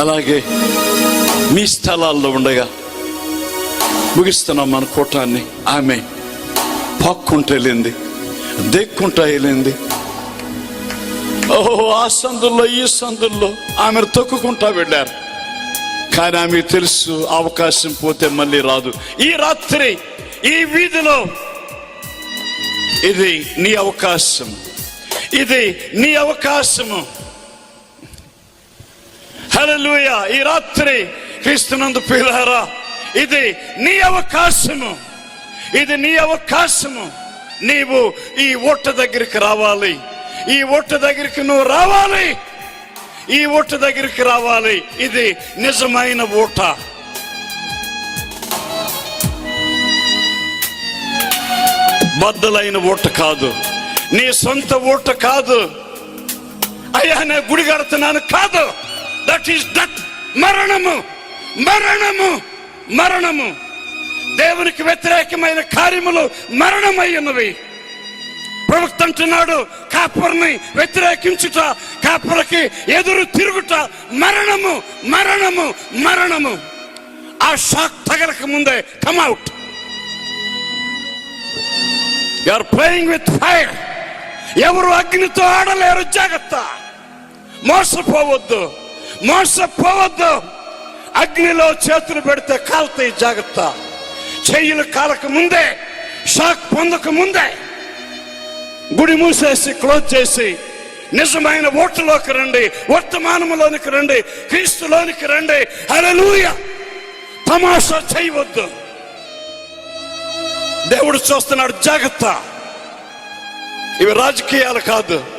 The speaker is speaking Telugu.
అలాగే మీ స్థలాల్లో ఉండగా ముగిస్తున్నాం మన కూటాన్ని. ఆమె పాక్కుంటూ వెళ్ళింది. దెక్కుంటా వెళ్ళింది. ఓహో ఆ సందుల్లో ఈ సందుల్లో ఆమెను తొక్కుకుంటా వెళ్ళారు. కానీ ఆమె తెలుసు అవకాశం పోతే మళ్ళీ రాదు. ఈ రాత్రి ఈ వీధిలో ఇది నీ అవకాశం. ఇది నీ అవకాశము. హల్లెలూయ. ఈ రాత్రి క్రీస్తునందు పిల్లారా ఇది నీ అవకాశము. ఇది నీ అవకాశము. నీవు ఈ ఓట దగ్గరికి రావాలి. ఈ ఓట దగ్గరికి నువ్వు రావాలి. ఈ ఓట దగ్గరికి రావాలి. ఇది నిజమైన ఓట. బద్దలైన ఓట కాదు. నీ సొంత ఓట కాదు. అయ్యా నేను గుడి కడుతున్నాను కాదు. దట్ ఈస్ దట్ మరణము మరణము మరణము. దేవునికి వ్యతిరేకమైన కార్యములు మరణమై ఉన్నవి. ప్రవక్త అంటున్నాడు కాపర్ని వ్యతిరేకించుట కాపర్కి ఎదురు తిరుగుట మరణము మరణము మరణము. ఆ షాక్ తగలక ముందే come at you are playing with fire ఎవరు అగ్నితో ఆడలేరు జాగ్రత్త. మోసపోవద్దు. మోసపోవద్దు. అగ్నిలో చేతులు పెడితే కాలుతాయి జాగ్రత్త. చెయ్యిలు కాలక ముందే షాక్ పొందక ముందే. గుడి మూసేసి క్లోజ్ చేసి నిజమైన ఓటులోకి రండి వర్తమానములోనికి రండి క్రీస్తులోనికి రండి. హల్లెలూయా! తమాషా చేయవద్దు. దేవుడు చూస్తున్నాడు జాగ్రత్త. ఇవి రాజకీయాలు కాదు.